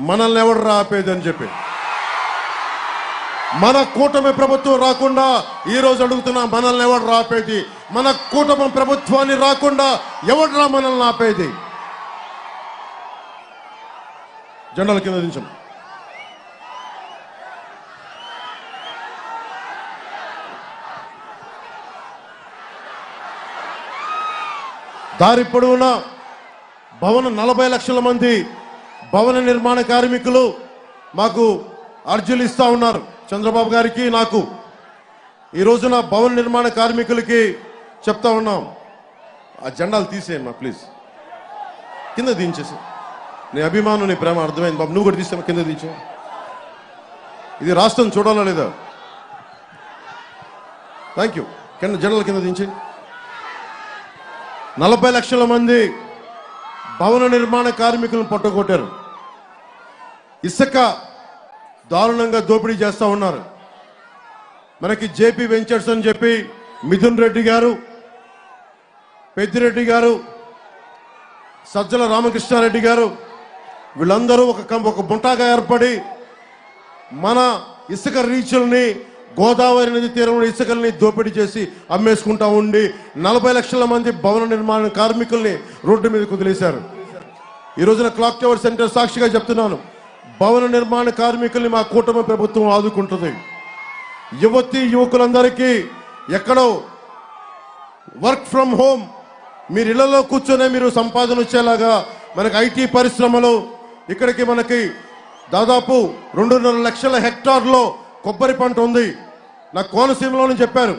మనల్ని ఎవడు రాపేదని అని చెప్పి. మన కూటమి ప్రభుత్వం రాకుండా ఈ రోజు అడుగుతున్నా మనల్ని ఎవడు రాపేది మన కూటమి ప్రభుత్వాన్ని రాకుండా ఎవడురా మనల్ని ఆపేది? జెండాల కింద దించం దారి పొడవునా? భవన నలభై లక్షల మంది భవన నిర్మాణ కార్మికులు మాకు అర్జీలు ఇస్తా ఉన్నారు. చంద్రబాబు గారికి నాకు ఈ రోజున భవన నిర్మాణ కార్మికులకి చెప్తా ఉన్నాం. ఆ జెండాలు తీసేయమ్మా ప్లీజ్. కింద దించేసి. నీ అభిమానం నీ ప్రేమ అర్థమైంది బాబు. నువ్వు కూడా తీసామా కింద దించా ఇది రాష్ట్రం చూడాలా లేదా? థ్యాంక్ యూ కింద జెండాల కింద దించి నలభై లక్షల మంది భవన నిర్మాణ కార్మికులను పట్టుకొట్టారు. ఇసుక దారుణంగా దోపిడీ చేస్తూ ఉన్నారు. మనకి జేపీ వెంచర్స్ అని చెప్పి మిథున్ రెడ్డి గారు పెద్దిరెడ్డి గారు సజ్జల రామకృష్ణారెడ్డి గారు వీళ్ళందరూ ఒక ఒక బుంటాగా ఏర్పడి మన ఇసుక రీచుల్ని గోదావరి నది తీరంలో ఇసుకల్ని దోపిడీ చేసి అమ్మేసుకుంటా ఉండి నలభై లక్షల మంది భవన నిర్మాణ కార్మికుల్ని రోడ్డు మీద కుదిలేశారు. ఈ రోజున క్లాక్ టవర్ సెంటర్ సాక్షిగా చెప్తున్నాను. భవన నిర్మాణ కార్మికుల్ని మా కూటమి ప్రభుత్వం ఆదుకుంటుంది. యువతి యువకులందరికీ ఎక్కడో వర్క్ ఫ్రమ్ హోమ్ మీరు ఇళ్ళలో కూర్చొనే మీరు సంపాదన వచ్చేలాగా మనకి ఐటీ పరిశ్రమలు ఇక్కడికి మనకి దాదాపు రెండున్నర లక్షల హెక్టార్లో కొబ్బరి పంట ఉంది. నా కోనసీమలోనే చెప్పారు.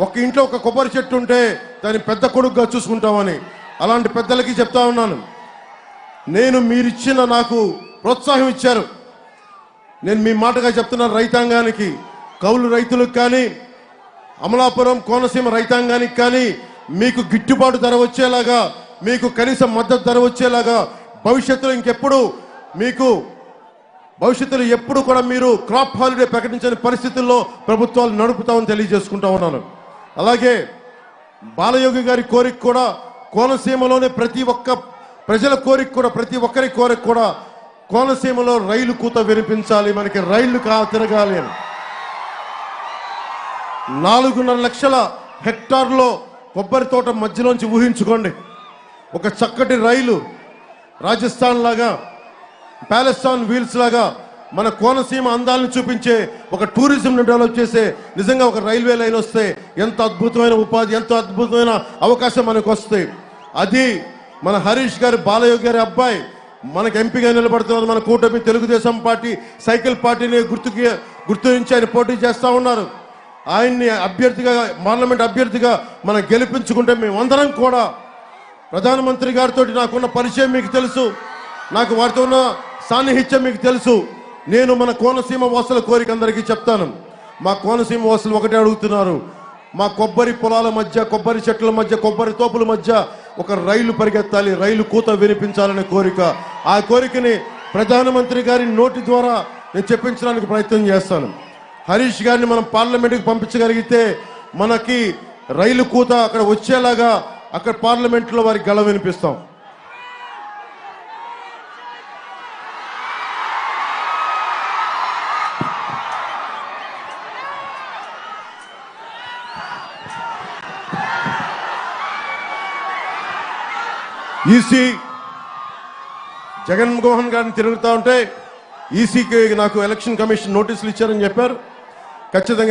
ఒక ఇంట్లో ఒక కొబ్బరి చెట్టు ఉంటే దాన్ని పెద్ద కొడుకుగా చూసుకుంటామని. అలాంటి పెద్దలకి చెప్తా ఉన్నాను. నేను మీరిచ్చిన నాకు ప్రోత్సాహం ఇచ్చారు. నేను మీ మాటగా చెప్తున్నాను రైతాంగానికి కౌలు రైతులకు కానీ అమలాపురం కోనసీమ రైతాంగానికి కానీ మీకు గిట్టుబాటు ధర వచ్చేలాగా మీకు కనీస మద్దతు ధర వచ్చేలాగా భవిష్యత్తులో ఇంకెప్పుడు మీకు భవిష్యత్తులో ఎప్పుడు కూడా మీరు క్రాప్ హాలిడే ప్రకటించని పరిస్థితుల్లో ప్రభుత్వాలు నడుపుతామని తెలియజేసుకుంటా ఉన్నాను. అలాగే బాలయోగి గారి కోరిక కూడా కోనసీమలోనే ప్రతి ఒక్క ప్రజల కోరిక కూడా ప్రతి ఒక్కరి కోరిక కూడా కోనసీమలో రైలు కూత వినిపించాలి మనకి రైళ్ళు కా తిరగాలి అని. నాలుగున్నర లక్షల హెక్టార్లో కొబ్బరి తోట మధ్యలోంచి ఊహించుకోండి. ఒక చక్కటి రైలు రాజస్థాన్ లాగా ప్యాలెస్టాన్ వీల్స్ లాగా మన కోనసీమ అందాలను చూపించే ఒక టూరిజంను డెవలప్ చేసే నిజంగా ఒక రైల్వే లైన్ వస్తే ఎంత అద్భుతమైన ఉపాధి ఎంత అద్భుతమైన అవకాశం మనకు వస్తాయి అది మన హరీష్ గారి బాలయోగి గారి అబ్బాయి మనకు ఎంపీగా నిలబడుతున్నారు మన కూటమి తెలుగుదేశం పార్టీ సైకిల్ పార్టీని గుర్తుకి గుర్తించి ఆయన పోటీ చేస్తూ ఉన్నారు. ఆయన్ని అభ్యర్థిగా పార్లమెంట్ అభ్యర్థిగా మనం గెలిపించుకుంటే మేమందరం కూడా ప్రధానమంత్రి గారితో నాకున్న పరిచయం మీకు తెలుసు. నాకు వారితో ఉన్న సాన్నిహిత్యం మీకు తెలుసు. నేను మన కోనసీమ వాసుల కోరిక అందరికీ చెప్తాను. మా కోనసీమ వాసులు ఒకటే అడుగుతున్నారు. మా కొబ్బరి పొలాల మధ్య కొబ్బరి చెట్ల మధ్య కొబ్బరి తోపుల మధ్య ఒక రైలు పరిగెత్తాలి రైలు కూత వినిపించాలనే కోరిక ఆ కోరికని ప్రధానమంత్రి గారి నోటి ద్వారా నేను చెప్పించడానికి ప్రయత్నం చేస్తాను. హరీష్ గారిని మనం పార్లమెంట్కి పంపించగలిగితే మనకి రైలు కూత అక్కడ వచ్చేలాగా అక్కడ పార్లమెంట్లో వారికి గళ వినిపిస్తాం. ఈసీ జగన్మోహన్ గారిని తిరుగుతా ఉంటే ఈసీకి నాకు ఎలక్షన్ కమిషన్ నోటీసులు ఇచ్చారని చెప్పారు. ఖచ్చితంగా